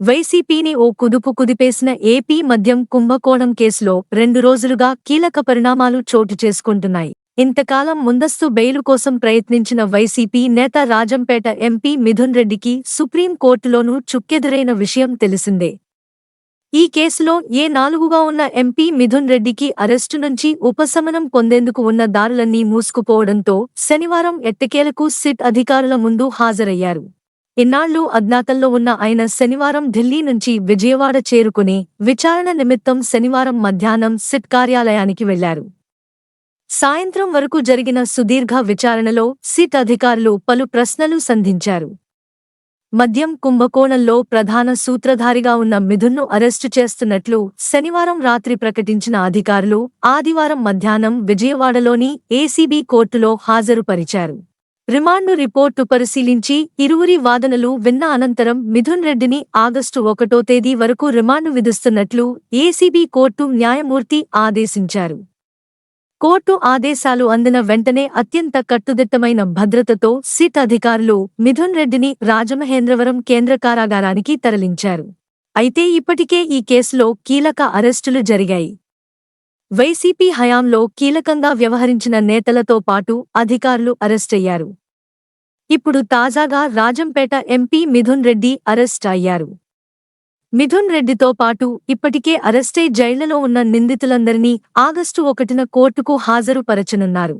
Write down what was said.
వైసీపీని ఓ కుదుపు కుదిపేసిన ఏపీ మద్యం కుంభకోణం కేసులో రెండు రోజులుగా కీలక పరిణామాలు చోటు చేసుకుంటున్నాయి. ఇంతకాలం ముందస్తు బెయిలు కోసం ప్రయత్నించిన వైసీపీ నేత రాజంపేట ఎంపీ మిథున్ రెడ్డికి సుప్రీంకోర్టులోనూ చుక్కెదురైన విషయం తెలిసిందే. ఈ కేసులో ఏ నాలుగుగా ఉన్న ఎంపీ మిథున్ రెడ్డికి అరెస్టు నుంచి ఉపశమనం పొందేందుకు ఉన్న దారులన్నీ మూసుకుపోవడంతో శనివారం ఎట్టకేలకు సిట్ అధికారుల ముందు హాజరయ్యారు. ఇన్నాళ్ళు అజ్ఞాతంలో ఉన్న ఆయన శనివారం ఢిల్లీ నుంచి విజయవాడ చేరుకుని విచారణ నిమిత్తం శనివారం మధ్యాహ్నం సిట్ కార్యాలయానికి వెళ్ళారు. సాయంత్రం వరకు జరిగిన సుదీర్ఘ విచారణలో సిట్ అధికారులు పలు ప్రశ్నలు సంధించారు. మద్యం కుంభకోణంలో ప్రధాన సూత్రధారిగా ఉన్న మిథున్ను అరెస్టు చేస్తున్నట్లు శనివారం రాత్రి ప్రకటించిన అధికారులు ఆదివారం మధ్యాహ్నం విజయవాడలోని ఏసీబీ కోర్టులో హాజరుపరిచారు. రిమాండు రిపోర్టు పరిశీలించి ఇరువురి వాదనలు విన్న అనంతరం మిథున్ రెడ్డిని ఆగస్టు ఒకటో తేదీ వరకు రిమాండు విధిస్తున్నట్లు ఏసీబీ కోర్టు న్యాయమూర్తి ఆదేశించారు. కోర్టు ఆదేశాలు అందిన వెంటనే అత్యంత కట్టుదిట్టమైన భద్రతతో సిట్ అధికారులు మిథున్ రెడ్డిని రాజమహేంద్రవరం కేంద్ర కారాగారానికి తరలించారు. అయితే ఇప్పటికే ఈ కేసులో కీలక అరెస్టులు జరిగాయి. వైసీపీ హయాంలో కీలకంగా వ్యవహరించిన నేతలతో పాటు అధికారులు అరెస్టయ్యారు ఇప్పుడు తాజాగా రాజంపేట ఎంపీ మిథున్ రెడ్డి అరెస్ట్ అయ్యారు. మిథున్ రెడ్డితో పాటు ఇప్పటికే అరెస్టై జైళ్ళలో ఉన్న నిందితులందరినీ ఆగస్టు ఒకటిన కోర్టుకు హాజరుపరచనున్నారు.